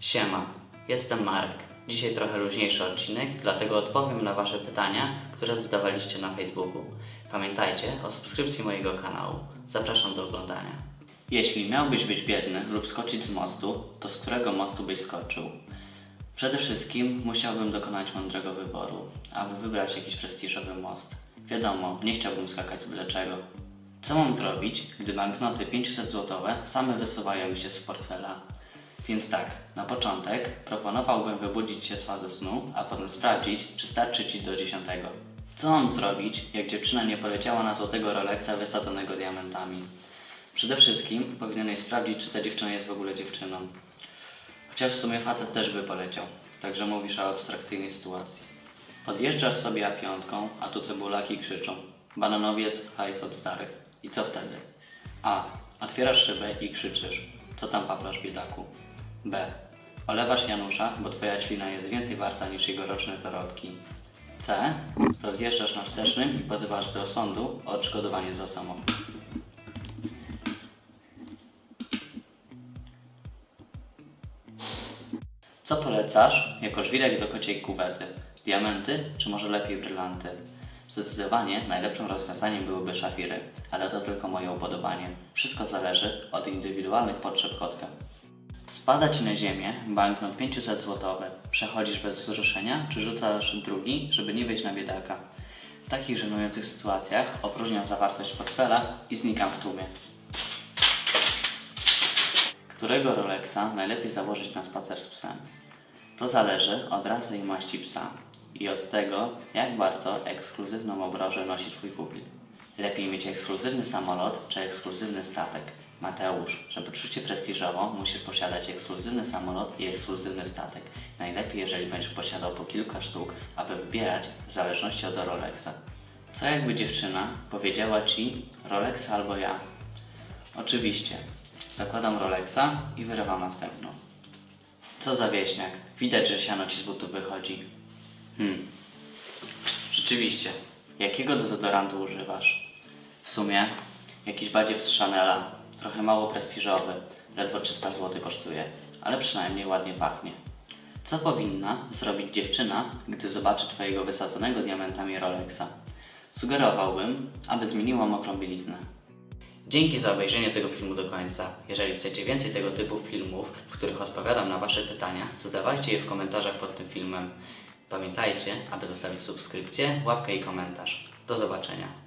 Siema, jestem Marek. Dzisiaj trochę luźniejszy odcinek, dlatego odpowiem na Wasze pytania, które zadawaliście na Facebooku. Pamiętajcie o subskrypcji mojego kanału. Zapraszam do oglądania. Jeśli miałbyś być biedny lub skoczyć z mostu, to z którego mostu byś skoczył? Przede wszystkim musiałbym dokonać mądrego wyboru, aby wybrać jakiś prestiżowy most. Wiadomo, nie chciałbym skakać z byle czego. Co mam zrobić, gdy banknoty 500 złotowe same wysuwają mi się z portfela? Więc tak, na początek proponowałbym wybudzić się z fazy snu, a potem sprawdzić, czy starczy Ci do dziesiątego. Co mam zrobić, jak dziewczyna nie poleciała na złotego Rolexa wysadzonego diamentami? Przede wszystkim powinieneś sprawdzić, czy ta dziewczyna jest w ogóle dziewczyną. Chociaż w sumie facet też by poleciał, także mówisz o abstrakcyjnej sytuacji. Podjeżdżasz sobie A5, a tu cebulaki krzyczą. Bananowiec, hajs od starych. I co wtedy? A. Otwierasz szybę i krzyczysz. Co tam paplasz, biedaku? B. Olewasz Janusza, bo twoja ślina jest więcej warta niż jego roczne zarobki. C. Rozjeżdżasz na wstecznym i pozywasz do sądu o odszkodowanie za samochód. Co polecasz jako żwirek do kociej kuwety? Diamenty, czy może lepiej brylanty? Zdecydowanie najlepszym rozwiązaniem byłyby szafiry, ale to tylko moje upodobanie. Wszystko zależy od indywidualnych potrzeb kotka. Spada ci na ziemię banknot 500 złotowy. Przechodzisz bez wzruszenia, czy rzucasz drugi, żeby nie wejść na biedaka? W takich żenujących sytuacjach opróżniam zawartość portfela i znikam w tłumie. Którego Rolexa najlepiej założyć na spacer z psem? To zależy od rasy i maści psa i od tego, jak bardzo ekskluzywną obrożę nosi Twój pupil. Lepiej mieć ekskluzywny samolot czy ekskluzywny statek? Mateusz, żeby czuć się prestiżowo, musisz posiadać ekskluzywny samolot i ekskluzywny statek. Najlepiej, jeżeli będziesz posiadał po kilka sztuk, aby wybierać w zależności od Rolexa. Co jakby dziewczyna powiedziała Ci Rolexa albo ja? Oczywiście. Zakładam Rolexa i wyrywam następną. Co za wieśniak. Widać, że siano ci z butów wychodzi. Hmm. Rzeczywiście. Jakiego dezodorantu używasz? W sumie jakiś badziew z Chanela. Trochę mało prestiżowy. Ledwo 300 zł kosztuje. Ale przynajmniej ładnie pachnie. Co powinna zrobić dziewczyna, gdy zobaczy Twojego wysadzonego diamentami Rolexa? Sugerowałbym, aby zmieniła mokrą bieliznę. Dzięki za obejrzenie tego filmu do końca. Jeżeli chcecie więcej tego typu filmów, w których odpowiadam na Wasze pytania, zadawajcie je w komentarzach pod tym filmem. Pamiętajcie, aby zostawić subskrypcję, łapkę i komentarz. Do zobaczenia.